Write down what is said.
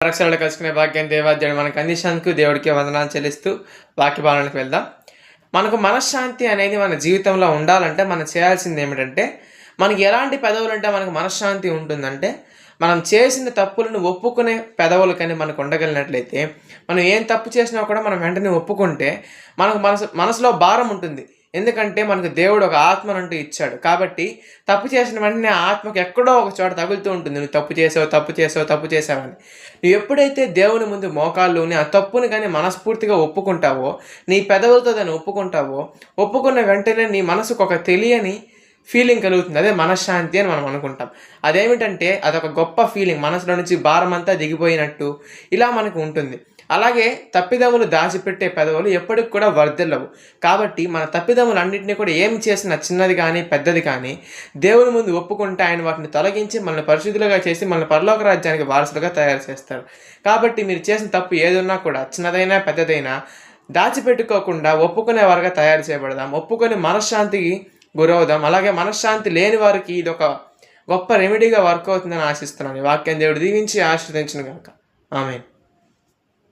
పరక్షలు కలుసుకునే భాగ్యం దేవాధ్యుడు మనకు అందించినందుకు దేవుడికి వందనాలు చెల్లిస్తూ వాక్య భావనకు వెళ్దాం. మనకు మనశ్శాంతి అనేది మన జీవితంలో ఉండాలంటే మనం చేయాల్సింది ఏమిటంటే మనకి ఎలాంటి పెదవులు అంటే మనకు మనశ్శాంతి ఉంటుందంటే మనం చేసిన తప్పులను ఒప్పుకునే పెదవులు కానీ మనకు ఉండగలిగినట్లయితే మనం ఏం తప్పు చేసినా కూడా మనం వెంటనే ఒప్పుకుంటే మనకు మనసు మనసులో భారం ఉంటుంది. ఎందుకంటే మనకు దేవుడు ఒక ఆత్మనంటూ ఇచ్చాడు. కాబట్టి తప్పు చేసిన వెంటనే ఆ ఆత్మకు ఎక్కడో ఒక చోట తగులుతూ ఉంటుంది. నువ్వు తప్పు చేసావు తప్పు చేసావు తప్పు చేసావని. నువ్వు ఎప్పుడైతే దేవుని ముందు మోకాళ్ళు ఆ తప్పుని కానీ మనస్ఫూర్తిగా ఒప్పుకుంటావో నీ పెదవులతో దాన్ని ఒప్పుకుంటావో ఒప్పుకున్న వెంటనే నీ మనసుకు ఒక తెలియని ఫీలింగ్ కలుగుతుంది. అదే మనశ్శాంతి అని మనం అనుకుంటాం. అదేమిటంటే అదొక గొప్ప ఫీలింగ్ మనసులో నుంచి భారం అంతా దిగిపోయినట్టు ఇలా మనకు ఉంటుంది. అలాగే తప్పిదములు దాచిపెట్టే పెదవులు ఎప్పటికి కూడా వర్ధిల్లవు. కాబట్టి మన తప్పిదములు అన్నింటినీ కూడా ఏమి చేసినా చిన్నది కానీ పెద్దది కానీ దేవుని ముందు ఒప్పుకుంటే ఆయన వాటిని తొలగించి మనల్ని పరిశుద్ధులుగా చేసి మనల్ని పరలోక రాజ్యానికి వారసులుగా తయారు చేస్తారు. కాబట్టి మీరు చేసిన తప్పు ఏదున్నా కూడా చిన్నదైనా పెద్దదైనా దాచిపెట్టుకోకుండా ఒప్పుకునే వారిగా తయారు చేయబడదాం. ఒప్పుకొని మనశ్శాంతికి గురవుదాం. అలాగే మనశ్శాంతి లేని వారికి ఇది ఒక గొప్ప రెమెడీగా వర్క్ అవుతుందని ఆశిస్తున్నాను. వాక్యం దేవుడు దీవించి ఆశ్రదించిన కనుక ఆమె